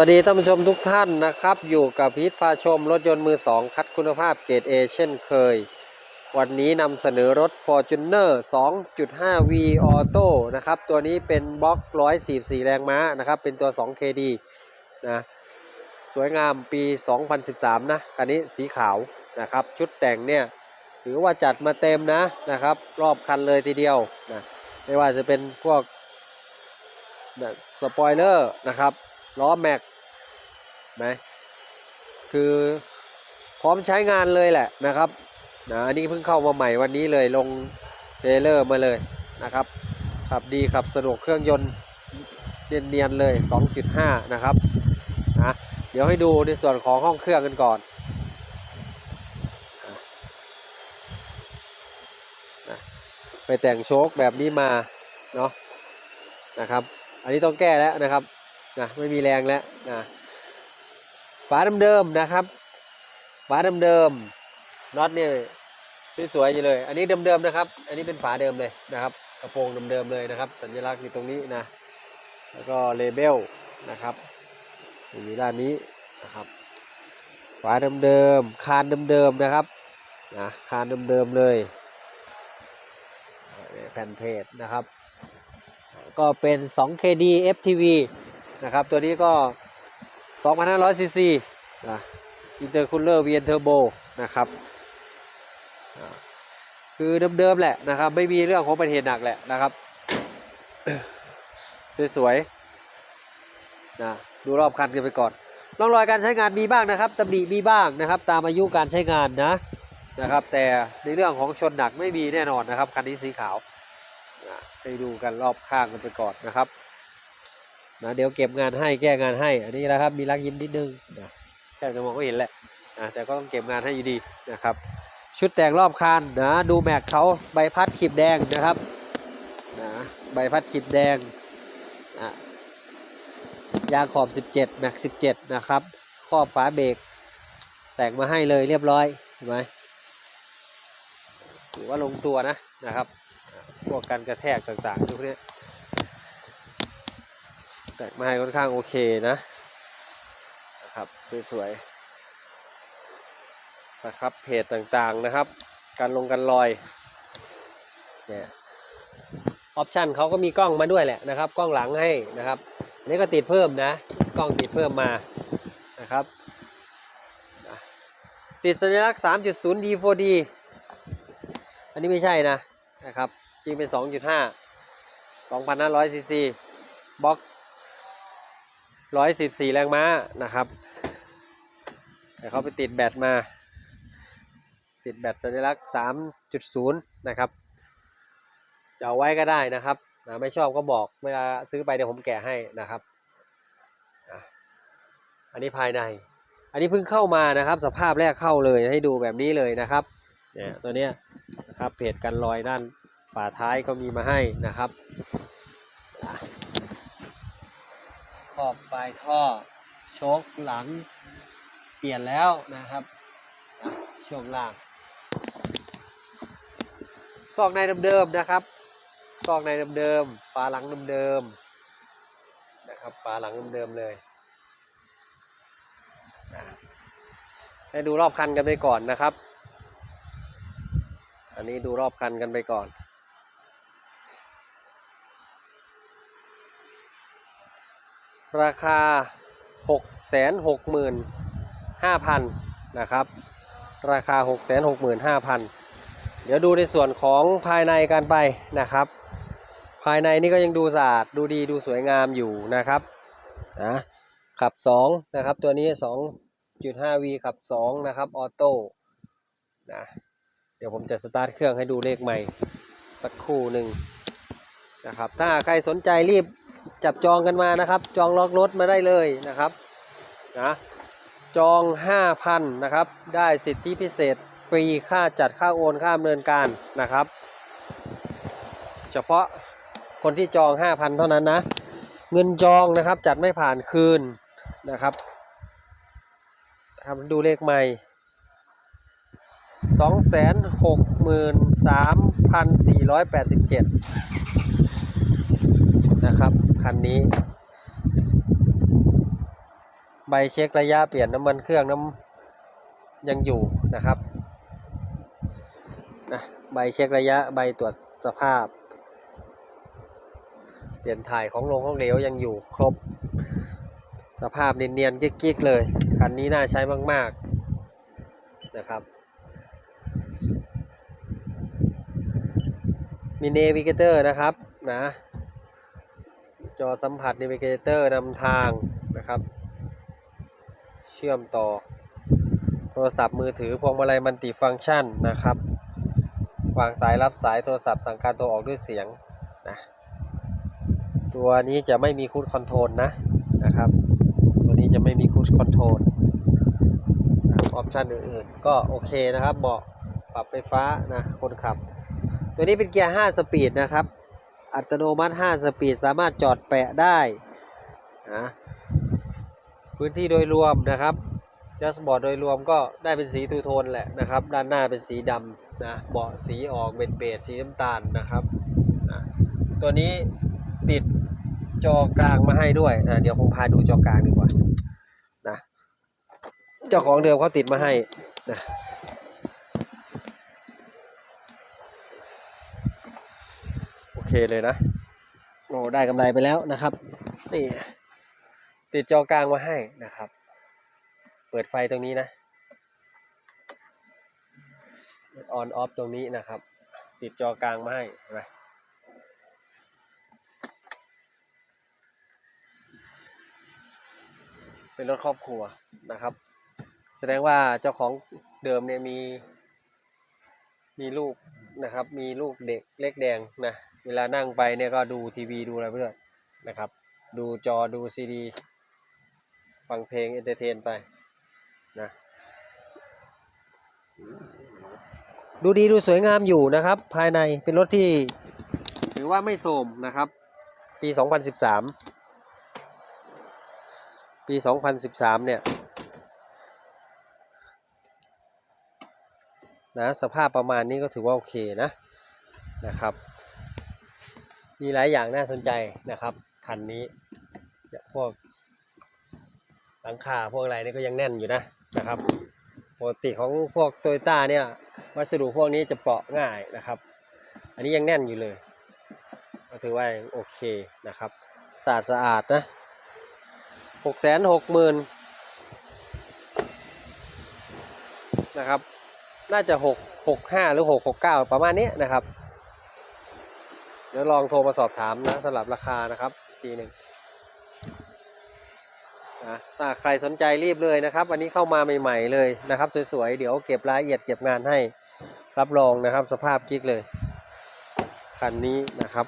วัสดีท่านผู้ชมทุกท่านนะครับ อยู่กับพีทพาชมรถยนต์มือ2คัดคุณภาพเกรด A เช่นเคย วันนี้นำเสนอรถ Fortuner 2.5V Auto นะครับ ตัวนี้เป็นบล็อก 144 แรงม้านะครับ เป็นตัว 2KD นะสวยงามปี 2013 นะคันนี้สีขาวนะครับ ชุดแต่งเนี่ยถือว่าจัดมาเต็มนะนะครับ รอบคันเลยทีเดียวนะไม่ว่าจะเป็นพวกสปอยเลอร์นะครับ ล้อแม็กไหมคือพร้อมใช้งานเลยแหละนะครับนะอันนี้เพิ่งเข้ามาใหม่วันนี้เลยลงเทรลเลอร์มาเลยนะครับขับดีขับสนุกเครื่องยนต์เนียนๆเลย 2.5 นะครับนะเดี๋ยวให้ดูในส่วนของห้องเครื่องกันก่อนนะไปแต่งโชคแบบนี้มาเนาะนะครับ อันนี้ต้องแก้แล้วนะครับ นะไม่มีแรงแล้วนะฝาเดิมๆนะครับฝาเดิมๆน็อตเนี่ยสวยๆอยู่เลย อันนี้เดิมๆนะครับ อันนี้เป็นฝาเดิมเลยนะครับ กระโปรงเดิมๆเลยนะครับ สัญลักษณ์อยู่ตรงนี้นะ แล้วก็เลเบลนะครับอยู่ด้านนี้นะครับฝาเดิมๆคานเดิมๆนะครับนะคานเดิมๆเลยแผ่นเพจนะครับ ก็เป็น 2KD FTV นะครับ ตัวนี้ก็ 2,500ซีซีนะอินเตอร์คูลเลอร์ VN Turbo นะครับคือเดิมๆแหละนะครับ ไม่มีเรื่องของประเทศหนักแหละนะครับ สวยๆนะดูรอบคันกันไปก่อนร่องรอยการใช้งานมีบ้างนะครับตำหนิมีบ้างนะครับ ตามอายุการใช้งานนะนะครับ แต่ในเรื่องของชนหนักไม่มีแน่นอนนะครับคันนี้สีขาวนะให้ดูกันรอบข้างกันไปก่อนนะครับ นะเดี๋ยวเก็บงานให้แก้งานให้ อันนี้นะครับมีรักยิ้มนิดนึงนะแค่จะมองก็เห็นแหละนะแต่ก็ต้องเก็บงานให้อยู่ดีนะครับ ชุดแต่งรอบคันนะดูแม็กเขาใบพัดขีบแดงนะครับนะใบพัดขีบแดงนะยางขอบ 17 แม็ก 17 นะครับครอบฝาเบรกแต่งมาให้เลยเรียบร้อยเห็นไหมถือว่าลงตัวนะนะครับพวกการกระแทกต่างๆพวกนี้ แต่งมาให้ค่อนข้างโอเคนะนะครับสวยๆสครับเพจต่างๆนะครับ การลงกันรอยเนี่ยออปชันเขาก็มีกล้องมาด้วยแหละนะครับ กล้องหลังให้นะครับอันนี้ก็ติดเพิ่มนะ กล้องติดเพิ่มมานะครับ ติดสัญลักษณ์ 3.0 D4D อันนี้ไม่ใช่นะนะครับ จริงเป็น 2.5 2,500ซีซีบล็อก 114 แรงม้านะครับแต่เขาไปติดแบตมา ติดแบตสัญลักษณ์ 3.0 นะครับจะเอาไว้ก็ได้นะครับนะไม่ชอบก็บอกเวลาซื้อไปเดี๋ยวผมแกะให้นะครับ อันนี้ภายใน อันนี้เพิ่งเข้ามานะครับ สภาพแรกเข้าเลยให้ดูแบบนี้เลยนะครับเนี่ยตัวเนี้ยนะครับเพจกันรอยด้านฝาท้ายก็มีมาให้นะครับ ขอบปลายท่อ โชคหลัง เปลี่ยนแล้วนะครับช่วงล่างซอกในเดิมๆนะครับซอกในเดิมๆฝาหลังเดิมๆนะครับฝาหลังเดิมๆเลยให้ดูรอบคันกันไปก่อนนะครับ อันนี้ดูรอบคันกันไปก่อน ราคา 6 6 5 0 0 0นะครับ ราคา 6 6 5 0 0 0 เดี๋ยวดูในส่วนของภายในกันไปนะครับ ภายในนี่ก็ยังดูสะอาดดูดีดูสวยงามอยู่นะครับนะขับ 2 นะครับ ตัวนี้ 2.5V ขับ 2 นะครับ ออโต้นะเดี๋ยวผมจะสตาร์ทเครื่องให้ดูเลขใหม่ สักครู่หนึ่งนะครับ ถ้าใครสนใจรีบ จับจองกันมานะครับ จองล็อกรถมาได้เลยนะครับนะจอง 5,000นะครับ ได้สิทธิพิเศษฟรีค่าจัดค่าโอนค่าดำเนินการนะครับ เฉพาะคนที่จอง 5,000 เท่านั้นนะ เงินจองนะครับจัดไม่ผ่านคืนนะครับครับดูเลขใหม่263,487นะ คันนี้ ใบเช็คระยะเปลี่ยนน้ำมันเครื่องน้ำยังอยู่นะครับนะใบเช็คระยะใบตรวจสภาพ เปลี่ยนถ่ายของลงของเหลวยังอยู่ครบ สภาพเนียนๆกิ๊กๆเลย คันนี้น่าใช้มาก ๆ นะครับมีเนวิเกเตอร์นะครับนะ จอสัมผัส n น v ิเกเตอร์นำทางนะครับ เชื่อมต่อ โทรศัพท์มือถือพวงมาลัยมัลติฟังก์ชันนะครับ วางสายรับสายโทรศัพท์สั่งการโทรออกด้วยเสียงนะตัวนี้จะไม่มีคูดคอนโทรลนะนะครับ ตัวนี้จะไม่มีคูดคอนโทรลออปชันอื่นๆ ก็โอเคนะครับเบาะปรับไฟฟ้านะคนขับ ตัวนี้เป็นเกียร์ 5 สปีดนะครับ อัตโนมัติ 5 สปีด สามารถจอดแปะได้นะพื้นที่โดยรวมนะครับจัสบอร์ดโดยรวมก็ได้เป็นสีทูโทนแหละนะครับ ด้านหน้าเป็นสีดำนะเบาะสีออกเบดเบดสีน้ำตาลนะครับนะตัวนี้ติดจอกลางมาให้ด้วยนะเดี๋ยวผมพาดูจอกลางดีกว่านะเจ้าของเดิมเขาติดมาให้นะ โอ เคเลยนะโอ้ได้กำไรไปแล้วนะครับนี่ติดจอกลางมาให้นะครับ เปิดไฟตรงนี้นะออนออฟตรงนี้นะครับ ติดจอกลางมาให้นไหมเป็นรถครอบครัวนะครับ แสดงว่าเจ้าของเดิมเนี่ยมี มีลูกนะครับ มีลูกเด็กเล็กแดงนะ เวลานั่งไปเนี่ยก็ดูทีวีดูอะไรไปด้วยนะครับ ดูจอดูซีดีฟังเพลงเอนเตอร์เทนไปนะดูดีดูสวยงามอยู่นะครับ ภายในเป็นรถที่ถือว่าไม่โทรมนะครับ ปี 2013 ปี 2013 เนี่ยนะสภาพประมาณนี้ก็ถือว่าโอเคนะนะครับ มีหลายอย่างน่าสนใจนะครับ คันนี้พวกหลังคาพวกอะไรนี่ก็ยังแน่นอยู่นะนะครับปกติของพวกโตโยต้าเนี่ยวัสดุพวกนี้จะเปราะง่ายนะครับ อันนี้ยังแน่นอยู่เลย ก็ถือว่าโอเคนะครับสะอาดสะอาดนะหกแสนหกหมื่นนะครับ น่าจะหกหกห้าหรือหกหกเก้าประมาณนี้นะครับ ดี๋ยวลองโทรมาสอบถามนะสำหรับราคานะครับทีหนึ่งนะถ้าใครสนใจรีบเลยนะครับ วันนี้เข้ามาใหม่ๆเลยนะครับ สวยๆ เดี๋ยวเก็บรายละเอียดเก็บงานให้รับรองนะครับ สภาพกิ๊กเลย คันนี้นะครับ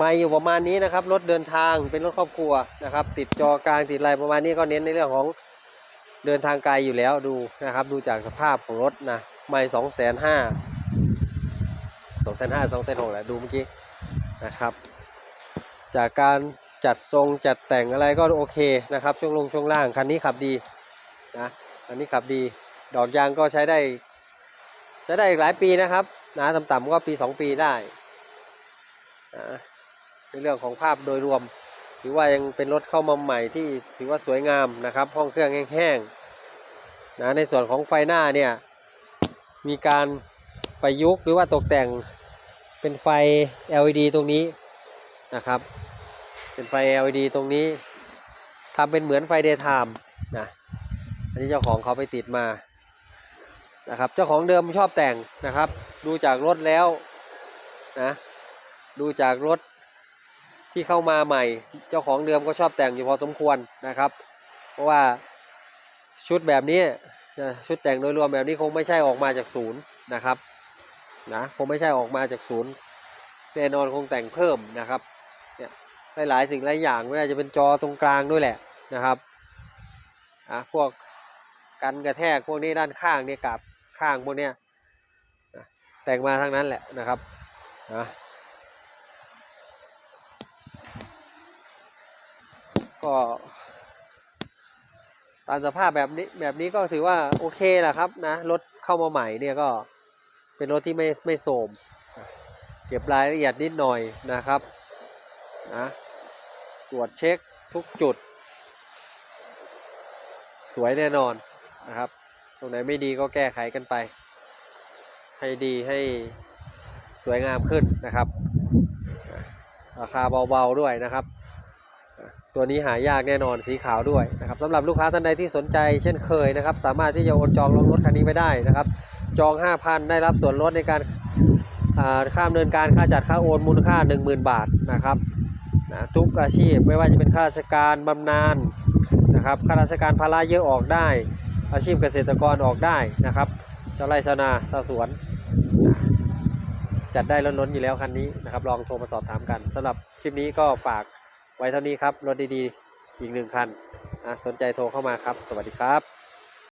มาอยู่ประมาณนี้นะครับ รถเดินทางเป็นรถครอบครัวนะครับ ติดจอกลางติดอะไรประมาณนี้ก็เน้นในเรื่องของเดินทางไกลอยู่แล้วดูนะครับ ดูจากสภาพของรถนะไม่สองแสนห้า สองแสนห้าสองแสนหกแหละดูเมื่อกี้นะครับ จากการจัดทรงจัดแต่งอะไรก็โอเคนะครับ ช่วงลงช่วงล่างคันนี้ขับดีนะคันนี้ขับดีดอกยางก็ใช้ได้ ใช้ได้อีกหลายปีนะครับนะต่ำๆก็ปี 2 ปีได้นะในเรื่องของภาพโดยรวม ถือว่ายังเป็นรถเข้ามาใหม่ที่ถือว่าสวยงามนะครับ ห้องเครื่องแห้งๆนะในส่วนของไฟหน้าเนี่ยมีการประยุกต์หรือว่าตกแต่ง เป็นไฟ LED ตรงนี้นะครับ เป็นไฟ LED ตรงนี้ทำเป็นเหมือนไฟ daytime นะอันนี้เจ้าของเขาไปติดมานะครับเจ้าของเดิมชอบแต่งนะครับ ดูจากรถแล้วนะดูจากรถที่เข้ามาใหม่ เจ้าของเดิมก็ชอบแต่งอยู่พอสมควรนะครับ เพราะว่าชุดแบบนี้ชุดแต่งโดยรวมแบบนี้คงไม่ใช่ออกมาจากศูนย์นะครับ นะคงไม่ใช่ออกมาจากศูนย์แน่นอนคงแต่งเพิ่มนะครับเนี่ยหลายๆสิ่งหลายอย่างไม่ว่าจะเป็นจอตรงกลางด้วยแหละนะครับอะพวกกันกระแทกพวกนี้ด้านข้างเนี่ยกับข้างพวกเนี้ยแต่งมาทั้งนั้นแหละนะครับนะก็ตามสภาพแบบนี้แบบนี้ก็ถือว่าโอเคแหละครับนะรถเข้ามาใหม่เนี่ยก็ เป็นรถที่ไม่ไม่โสม เก็บรายละเอียดนิดหน่อยนะครับนะตรวจเช็คทุกจุด สวยแน่นอนนะครับ ตรงไหนไม่ดีก็แก้ไขกันไป ให้ดีให้สวยงามขึ้นนะครับ ราคาเบาๆด้วยนะครับ ตัวนี้หายากแน่นอนสีขาวด้วยนะครับสำหรับลูกค้าท่านใดที่สนใจเช่นเคยนะครับ สามารถที่จะโอนจองรถคันนี้ไปได้นะครับ จอง 5,000 ได้รับส่วนลดในการอ่าค่าดำเนินการค่าจัดค่าโอนมูลค่า 10,000 บาทนะครับนะทุกอาชีพไม่ว่าจะเป็นข้าราชการบำนาญนะครับข้าราชการภาระเยอะออกได้ อาชีพเกษตรกรออกได้นะครับเจ้าไร่ชาวนาชาวสวน จัดได้ล้นๆอยู่แล้วคันนี้นะครับลองโทรมาสอบถามกันสำหรับคลิปนี้ก็ฝากไว้เท่านี้ครับรถดีๆ อีกหนึ่งคันอะสนใจโทรเข้ามาครับ สวัสดีครับ